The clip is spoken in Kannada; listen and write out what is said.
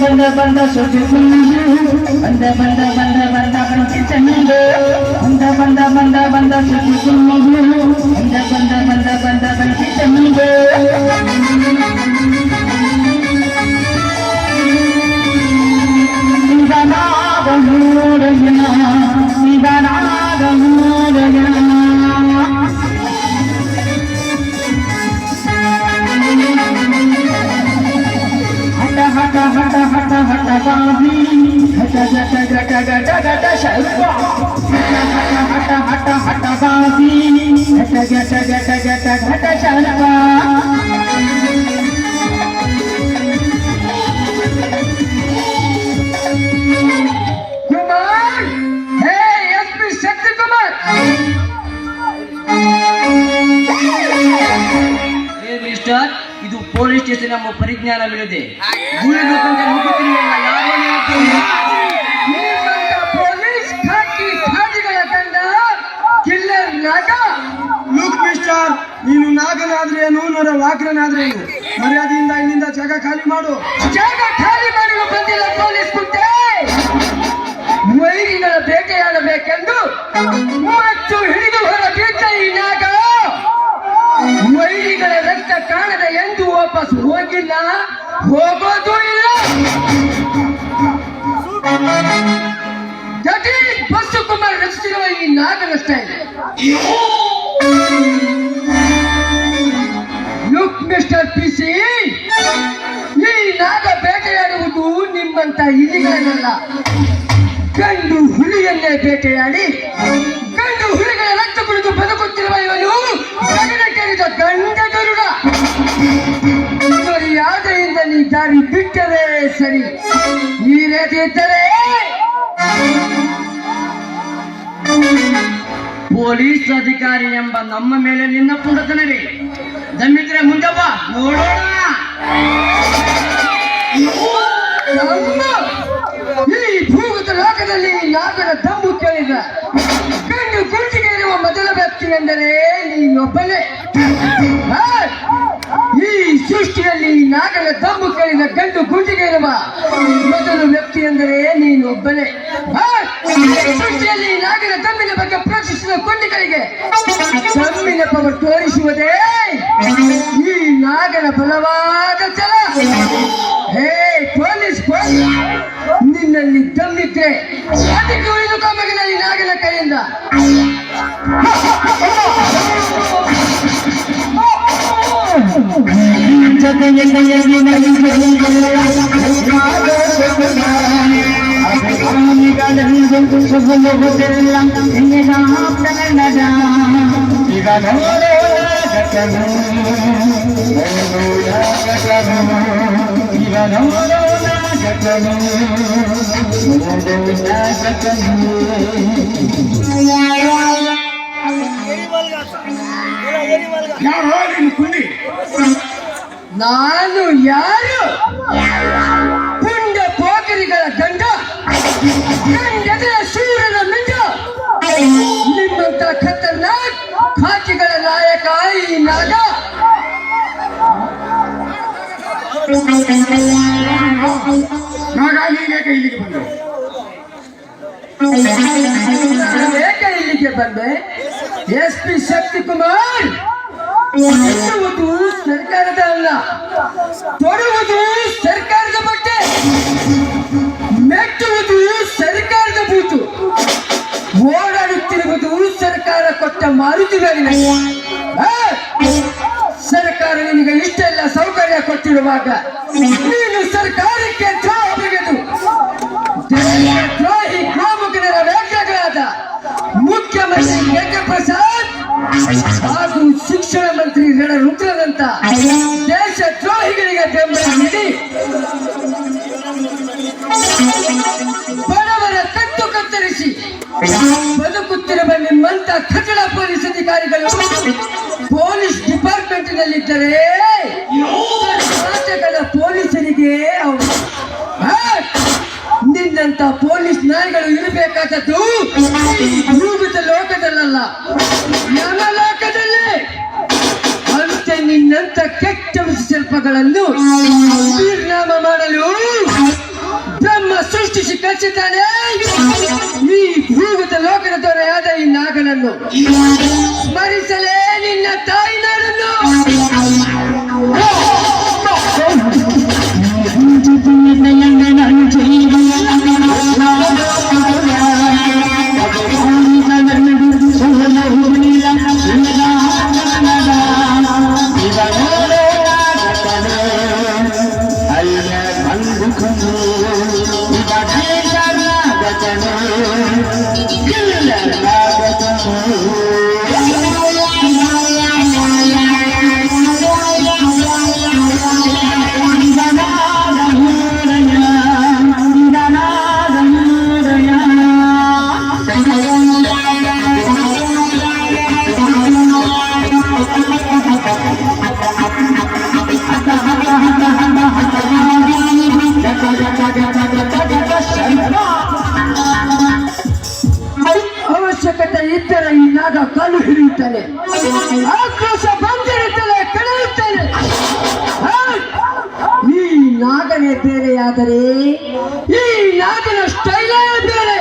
బండ బండ సూచించండి బండ బండ బండ బండ సూచించండి బండ బండ బండ బండ సూచించండి బండ బండ బండ బండ సూచించండి Shut up! ಎಂಬ ಬಿಡದೆ ಪೊಲೀಸ್ ಖಾಕಿ ಖಾದಿಗಳ ತಂಡ ಕಿಲ್ಲರ್ ನಾಗ. ಲುಕ್ ಮಿಸ್ಟರ್ ನೀನು ನಾಗನಾದ್ರೇನು ನರ ವಾಕ್ರನಾದ್ರೇನು ಮರ್ಯಾದೆಯಿಂದ ಇಲ್ಲಿಂದ ಜಾಗ ಖಾಲಿ ಮಾಡು. ಹೋಗೋದು ಇಲ್ಲ ಜಟಿ ಬಸ್ಸು ಕುಮಾರ್ ರಚಿಸಿರುವ ಈ ನಾಗರಷ್ಟೇ ಲುಕ್ ಮಿಸ್ಟರ್ ಪಿ ಸಿ ಈ ನಾಗ ಬೇಟೆಯಾಡುವುದು ನಿಮ್ಮಂತ ಇಲಿಗಳನ್ನಲ್ಲ. ಗಂಡು ಹುಲಿಯನ್ನೇ ಬೇಟೆಯಾಡಿ, ಗಂಡು ಹುಲಿಗಳ ರಕ್ತ ಕುಡಿದು ಬದುಕುತ್ತಿರುವ ಇವನು ಗಗನಕ್ಕೇರಿದ ಗಂಡ ಸರಿ. ಇದ್ದರೆ ಪೊಲೀಸ್ ಅಧಿಕಾರಿ ಎಂಬ ನಮ್ಮ ಮೇಲೆ ನಿನ್ನ ಪುಂಡತನವೇ. ದಮ್ಮಿದ್ರೆ ಮುಂದಪ್ಪ ನೋಡೋಣ. ಈ ಭೂಗತ ಲೋಕದಲ್ಲಿ ನಾಗನ ದಮ್ಮು ಕೇಳಿದ? ಕಣ್ಣು ಗುರುತಿಗೆ ಇರುವ ಮೊದಲ ವ್ಯಕ್ತಿ ಎಂದರೆ ನೀನೊಬ್ಬನೇ ಸೃಷ್ಟಿಯಲ್ಲಿ ನಾಗನ ದಮ್ಮು ಕೇಳಿದ ಗಂಡು ಗುರುತಿಗೆ ಇರುವ ಮೊದಲು ವ್ಯಕ್ತಿ ಎಂದರೆ ನೀನೊಬ್ಬನೇ ಸೃಷ್ಟಿಯಲ್ಲಿ ನಾಗನ ದಮ್ಮಿನ ಬಗ್ಗೆ ಪ್ರಶ್ನಿಸಿದ ಕೊಂಡಿಗಳಿಗೆ ದಮ್ಮಿನ ಪವರ್ ತೋರಿಸುವುದೇ. ಈ ನಾಗನ ಬಲವಾದ ಚಲ ಹೇ, ಪೊಲೀಸ್ ನಿನ್ನಲ್ಲಿ ದಮ್ಮಿದ್ರೆ ಅದಕ್ಕೆ ಉಳಿದು ಈ ನಾಗನ ಕೈಯಿಂದ. ಈಗ ನೋಡು ಜಗತ್ತನ್ನು, ನೋಡು ಜಗತ್ತನ್ನು, ನಾನು ಯಾರು ಪುಂಡ ಪೋಕರಿಗಳ ಗಂಡ ಗಂಡದ ಸೂರ್ಯನ ಮಿಂಡ ನಿಮ್ಮಂತ ಖತರ್ನಾಕ್ ಖಾಕಿಗಳ ನಾಯಕ ಈ ನಾಗ ನಾಗ ಹೀಗೆ ಇಲ್ಲಿಗೆ ಬಂದು ನಾನು ಏಕೆ ಇಲ್ಲಿಗೆ ಬಂದೆ ಎಸ್ ಪಿ ಶಕ್ತಿ ಕುಮಾರ್ ಎನ್ನುವುದು ಸರ್ಕಾರದ ಅಲ್ಲ ತೊಡುವುದು ಸರ್ಕಾರದ ಬಟ್ಟೆ ಮೆಟ್ಟುವುದು ಸರ್ಕಾರದ ಬೂತು ಓಡಾಡುತ್ತಿರುವುದು ಸರ್ಕಾರ ಕೊಟ್ಟ ಮಾರುತಿಗಳಿವೆ ಸರ್ಕಾರ ನಿನಗೆ ಇಷ್ಟೆಲ್ಲ ಸೌಕರ್ಯ ಕೊಟ್ಟಿರುವಾಗ ನೀನು ಸರ್ಕಾರಕ್ಕೆ ದೇಶ ದ್ರೋಹಿಗಳಿಗೆ ಬೆಂಬಲ ನೀಡಿ. ಬಡವರ ಕತ್ತು ಕತ್ತರಿಸಿ. ಬದುಕುತ್ತಿರುವ ನಿಮ್ಮಂತ ಕಟ್ಟಡ ಪೊಲೀಸ್ ಅಧಿಕಾರಿಗಳು ಪೊಲೀಸ್ ಡಿಪಾರ್ಟ್ಮೆಂಟ್ನಲ್ಲಿದ್ದರೆ ರಾಜ್ಯಗಳ ಪೊಲೀಸರಿಗೆ ಅವರು ನಿನ್ನಂತ ಪೊಲೀಸ್ ನಾಯಿಗಳು ಇರಬೇಕಾದದ್ದು ಭೂಗತ ಲೋಕದಲ್ಲ ಶಿಲ್ಪಗಳನ್ನು ನಿರ್ನಾಮ ಮಾಡಲು ಬ್ರಹ್ಮ ಸೃಷ್ಟಿಸಿ ಕಳಿಸಿದ್ದಾನೆ ಈ ಭೂಗತ ಲೋಕದ ದೊರೆಯಾದ ಈ ನಾಗನನ್ನು ಸ್ಮರಿಸಲೇ ನಿನ್ನ ತಾಯಿ ಆಕ್ರೋಶ ಬಂದಿರುತ್ತಲೇ ಕಳೆಯುತ್ತೇನೆ! ಈ ನಾಗನೇ ಬೇರೆಯಾದರೆ ಈ ನಾಗನ ಸ್ಟೈಲೇ ಬೇರೆ